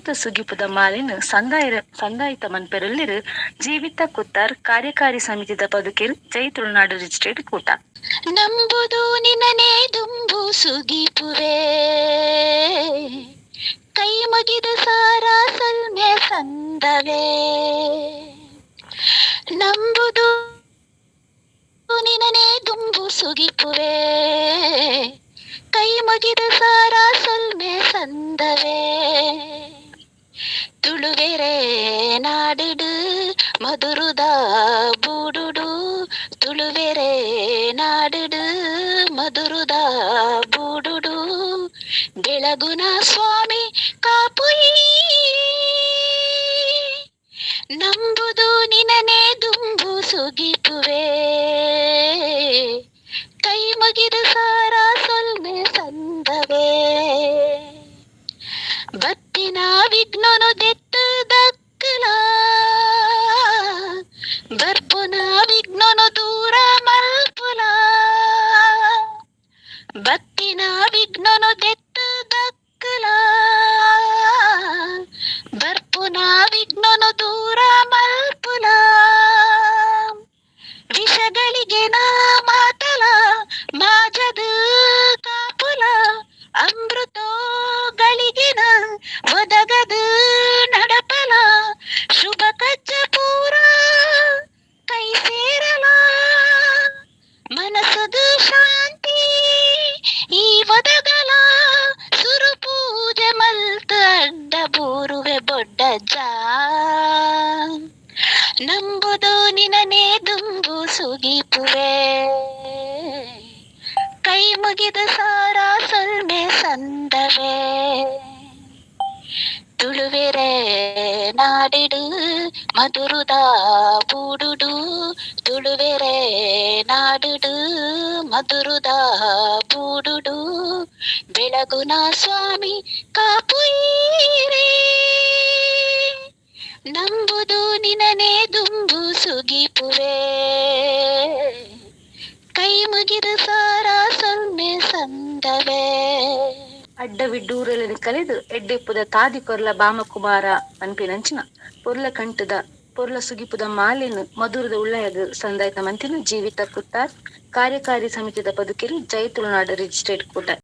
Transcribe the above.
ಅಮೃತ ಸುಗಿಪುದ ಮಾಲಿನ ಸಂದಾಯ ಸಂದಾಯಿತ ಮನ್ಪೆರಲ್ಲಿರು ಜೀವಿತ ಕುತ್ತಾರ್ ಕಾರ್ಯಕಾರಿ ಸಮಿತಿದ ಬದುಕಿರು ಜೈ ತುಳುನಾಡು ರಿಜಿಸ್ಟ್ರೇಟ್ ಕೂಟ ನಂಬುದು ನಿನನೇ ದುಂಬು ಸುಗಿಪುವೆ ಕೈ ಮುಗಿದ ಸಾರ ಸಲ್ಮೆ ಸಂದವೇ ನಂಬುದು ನಿನನೇ ದುಂಬು ಸುಗಿಪುವೆ ಕೈ ಮುಗಿದ ಸಾರ ಸಲ್ಮೆ ಸಂದವೇ ತುಳುವೆರೆ ನಾಡಿಡು, ಮಧುರುದ ಬೂಡುಡು, ತುಳುವೆರೆ ನಾಡಿಡು, ಮಧುರುದ ಬೂಡುಡು. ಬೆಳಗುನ ಸ್ವಾಮಿ ಕಾಪುಯಿ, ನಂಬುದು ನಿನನೇ ದುಂಬು ಸುಗಿಪುವೆ. ಕೈ ಮುಗಿದು ಸಾರ ಸೊಲ್ಮೆ ಸಂದವೇ. ಬತ್ತಿನ ವಿಘ್ನನು ದೆತ್ತು ಬತ್ತಿನ ವಿಘ್ನನು ದೆತ್ತು ದಕ್ಕಲ. ಬರ್ಪುನ ವಿಘ್ನನು ದೂರ ಮಲ್ಪುಲ. ವಿಷಗಳಿಗೆ ನಾ ಮಾತಲ. ಮಾಜದ ಬೊಡ್ಡಜ್ಜ ನಂಬುದು ನಿನನೇ ದುಂಬು ಸುಗಿಪುವೆ ಕೈ ಮುಗಿದ ಸಾರ ಸೊಲ್ಮೆ ಸಂದವೇ ತುಳುವೆರೆ ನಾಡಿಡು ಮಧುರುದ ಬೂಡುಡು ತುಳುವೆರೆ ನಾಡಿಡು ಮಧುರುದ ಬೂಡುಡು ಬೆಳಗುನ ಸ್ವಾಮಿ ಕಾಪುಯಿರೇ ನಂಬುದು ನಿನನೇ ದುಂಬು ಸುಗಿಪುವೆ. ಕೈ ಮುಗಿದ ಸಾರ ಸಂದವೆ. ಸಂದವೇ ಅಡ್ಡವಿಡ್ಡೂರಲ್ಲಿ ಕಲಿದು ಎಡ್ಡೆಪ್ಪುದ ತಾದಿ ಕೊರ್ಲ ಬಾಮಕುಮಾರ ಅನ್ಪಿನಂಚಿನ ಪೊರ್ಲ ಕಂಠದ, ಪೊರ್ಲ ಸುಗಿಪುದ ಮಾಲಿನ ಮಧುರದ ಉಳ್ಳಯದ ಸಂದಾಯತ ಮಂತಿನ ಜೀವಿತ ಕುತ್ತಾರ್ ಕಾರ್ಯಕಾರಿ ಸಮಿತಿದ ಬದುಕಿರು ಜೈ ತುಳುನಾಡು ರಿಜಿಸ್ಟ್ರೇಟ್ ಕೂಟ